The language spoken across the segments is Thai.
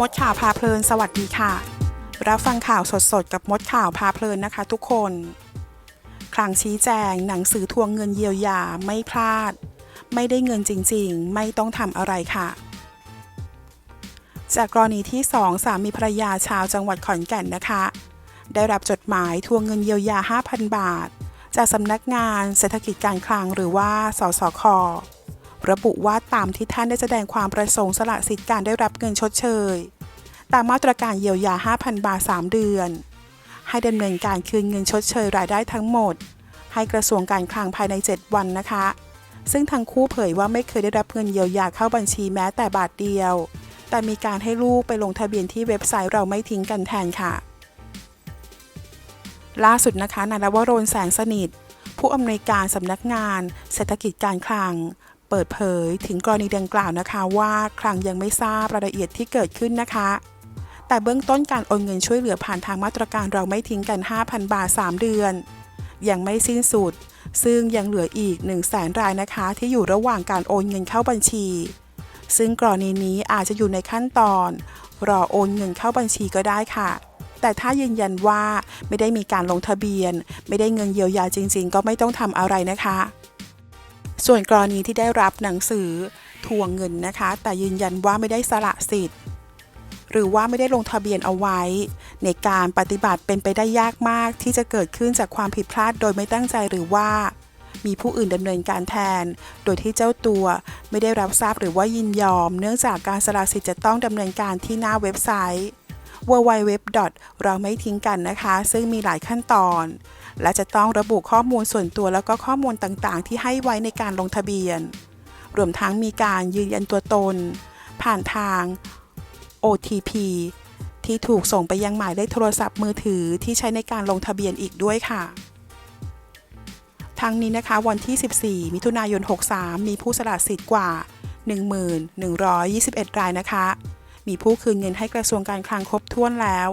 มดข่าวพาเพลินสวัสดีค่ะ รับฟังข่าวสดๆ กับมดข่าวพาเพลินนะคะทุกคน คลังชี้แจงหนังสือทวงเงินเยียวยาไม่พลาด ไม่ได้เงินจริงๆ ไม่ต้องทำอะไรค่ะ จากกรณีที่สองสามีภรรยาชาวจังหวัดขอนแก่นนะคะ ได้รับจดหมายทวงเงินเยียวยา 5,000 บาท จากสำนักงานเศรษฐกิจการคลังหรือว่าสสค ระบุว่าตามที่ท่านได้แสดงความประสงค์สละสิทธิการได้รับเงินชดเชย ตามมาตรการเยียวยา 5,000 บาท 3 เดือน ให้ดำเนินการคืนเงินชดเชยรายได้ทั้งหมด ให้กระทรวงการคลังภายใน 7 วันนะคะ ซึ่งทั้งคู่เผยว่าไม่เคยได้รับเงินเยียวยาเข้าบัญชีแม้แต่บาทเดียว แต่มีการให้ลูกไปลงทะเบียนที่เว็บไซต์เราไม่ทิ้งกันแทนค่ะ ล่าสุดนะคะนายนวโรนแสงสนิทผู้อำนวยการสำนักงาน เศรษฐกิจการคลัง เปิดเผยถึงกรณีดังกล่าวนะคะว่าคลังยังไม่ทราบรายละเอียดที่เกิดขึ้นนะคะ แต่เบื้องต้นการโอนเงินช่วยเหลือผ่านทางมาตรการเราไม่ทิ้งกัน 5,000 บาท 3 เดือน ยังไม่สิ้นสุด ซึ่งยังเหลืออีก 1 0 0 0 0แสนรายนะคะ ที่อยู่ระหว่างการโอนเงินเข้าบัญชี ซึ่งกรณีนี้อาจจะอยู่ในขั้นตอน รอโอนเงินเข้าบัญชีก็ได้ค่ะแต่ถ้ายืนยันว่าไม่ได้มีการลงทะเบียน ไม่ได้เงินเยียวยาจริง ๆ ก็ไม่ต้องทำอะไรนะคะ ส่วนกรณีที่ได้รับหนังสือทวงเงินนะคะ แต่ยืนยันว่าไม่ได้สละสิทธิ์ หรือว่าไม่ได้ลงทะเบียนเอาไว้ ในการปฏิบัติเป็นไปได้ยากมากที่จะเกิดขึ้นจากความผิดพลาดโดยไม่ตั้งใจหรือว่า มีผู้อื่นดำเนินการแทน โดยที่เจ้าตัวไม่ได้รับทราบหรือว่ายินยอม เนื่องจากการสละสิทธิ์จะต้องดำเนินการที่หน้าเว็บไซต์ www. เราไม่ทิ้งกันนะคะ ซึ่งมีหลายขั้นตอน และจะต้องระบุข้อมูลส่วนตัวแล้วก็ข้อมูลต่างๆ ที่ให้ไว้ในการลงทะเบียน รวมทั้งมีการยืนยันตัวตน ผ่านทาง OTP ที่ถูกส่งไปยังหมายเลขโทรศัพท์มือถือที่ใช้ในการลงทะเบียนอีกด้วยค่ะทั้งนี้นะคะวันที่ 14 มิถุนายน 63 มีผู้สละสิทธิ์กว่า 1,121 รายนะคะ มีผู้คืนเงินให้กระทรวงการคลังครบถ้วนแล้ว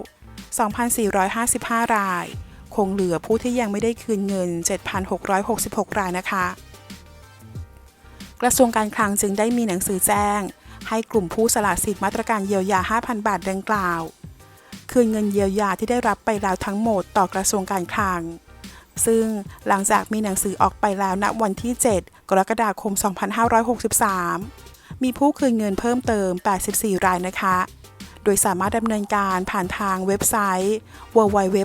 2,455 ราย คงเหลือผู้ที่ยังไม่ได้คืนเงิน 7,666 รายนะคะ กระทรวงการคลังจึงได้มีหนังสือแจ้ง ให้กลุ่มผู้สละสิทธิ์มาตรการเยียวยา 5,000 บาทดังกล่าว คืนเงินเยียวยาที่ได้รับไปแล้วทั้งหมดต่อกระทรวงการคลัง ซึ่งหลังจากมีหนังสือออกไปแล้วณวันที่ 7 กรกฎาคม 2563 มีผู้คืนเงินเพิ่มเติม 84 รายนะคะ โดยสามารถดำเนินการผ่านทางเว็บไซต์ www.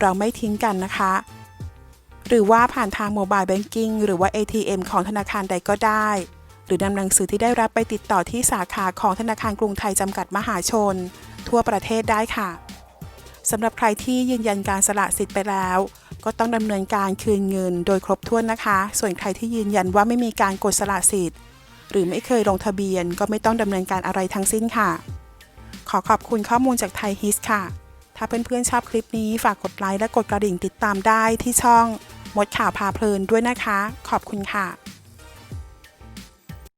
เราไม่ทิ้งกันนะคะ หรือว่าผ่านทางโมบายแบงกิ้งหรือว่า ATM ของธนาคารใดก็ได้ หรือนำหนังสือที่ได้รับไปติดต่อที่สาขาของธนาคารกรุงไทยจำกัดมหาชน ทั่วประเทศได้ค่ะสำหรับใครที่ยืนยันการสละสิทธิ์ไปแล้ว ก็ต้องดำเนินการคืนเงินโดยครบถ้วนนะคะ ส่วนใครที่ยืนยันว่าไม่มีการกดสละสิทธิ์ หรือไม่เคยลงทะเบียนก็ไม่ต้องดำเนินการอะไรทั้งสิ้นค่ะ ขอขอบคุณข้อมูลจากไทยฮิสค่ะ ถ้าเพื่อนๆชอบคลิปนี้ฝากกดไลค์และกดกระดิ่งติดตามได้ที่ช่องมดข่าวพาเพลินด้วยนะคะ ขอบคุณค่ะ